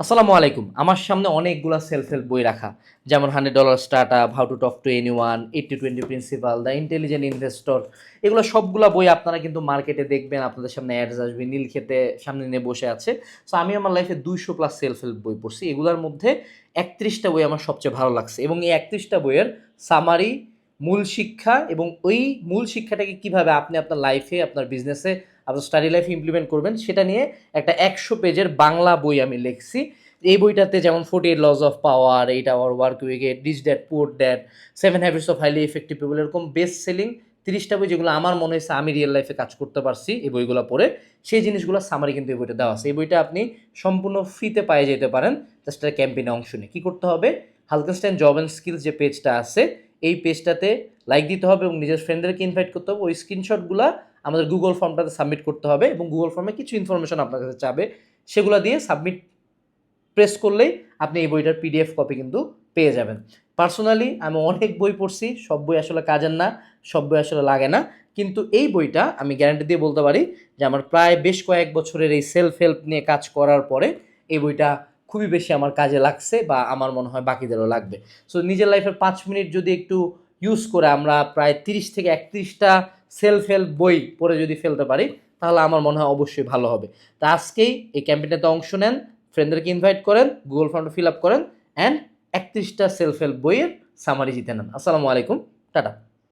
আসসালামু আলাইকুম। আমার সামনে অনেকগুলো সেলফ হেল্প বই রাখা। যেমন hundred dollar start up how to talk to any one eighty twenty principal the intelligent investor এগুলো সবগুলা বই আপনারা কিন্তু মার্কেটে দেখবেন, আপনাদের সামনে অ্যাডস আসবে, নীল খেতে সামনে নিয়ে বসে আছে। সো আমি আমার লাইফে দুইশো প্লাস সেলফ হেল্প বই পড়ছি। এগুলোর মধ্যে একত্রিশটা বই আমার সবচেয়ে ভালো লাগছে। এবং এই একত্রিশটা বইয়ের সামারি মূল শিক্ষা এবং ওই মূল শিক্ষাটাকে কীভাবে আপনি আপনার লাইফে আপনার বিজনেসে আপনার স্টাডি লাইফে ইমপ্লিমেন্ট করবেন, সেটা নিয়ে একটা একশো পেজের বাংলা বই আমি লিখছি। এই বইটাতে যেমন forty eight laws of power eight hour work week rich dad poor dad seven habits of highly effective people এরকম বেস্ট সেলিং তিরিশটা বই যেগুলো আমার মনে হয়েছে আমি রিয়েল লাইফে কাজ করতে পারছি এই বইগুলো পড়ে, সেই জিনিসগুলো সামারি কিন্তু এই বইটা দেওয়া আছে। এই বইটা আপনি সম্পূর্ণ ফ্রিতে পায়ে যেতে পারেন জাস্ট ক্যাম্পেইনে অংশ নিয়ে। কী করতে হবে? হালকেনস্টাইন জব অ্যান্ড স্কিলস যে পেজটা আছে এই পেজটাতে লাইক দিতে হবে এবং নিজের ফ্রেন্ডদেরকে ইনভাইট করতে হবে। ওই স্ক্রিনশটগুলো আমাদের গুগল ফর্মটাতে সাবমিট করতে হবে এবং গুগল ফর্মে কিছু ইনফরমেশন আপনার কাছে চাবে। সেগুলো দিয়ে সাবমিট প্রেস করলেই আপনি এই বইটার পিডিএফ কপি কিন্তু পেয়ে যাবেন। পার্সোনালি আমি অনেক বই পড়ছি, সব বই আসলে কাজের না, সব বই আসলে লাগে না। কিন্তু এই বইটা আমি গ্যারান্টি দিয়ে বলতে পারি যে আমার প্রায় বেশ কয়েক বছরের এই সেলফ হেল্প নিয়ে কাজ করার পরে এই বইটা খুবই বেশি আমার কাজে লাগছে বা আমার মনে হয় বাকিদেরও লাগবে। সো নিজের লাইফের পাঁচ মিনিট যদি একটু ইউজ করে আমরা প্রায় তিরিশ থেকে একত্রিশটা সেলফ হেল্প বই পড়ে যদি ফেলতে পারি, তাহলে আমার মনে হয় অবশ্যই ভালো হবে। তা আজকেই এই ক্যাম্পেইনটাতে অংশ নেন ফ্রেন্ডদেরকে ইনভাইট করেন গুগল ফর্মটা ফিল আপ করেন অ্যান্ড একত্রিশটা সেলফ হেল্প বইয়ের সামারি জিতে নেন। আসসালামু আলাইকুম, টাটা।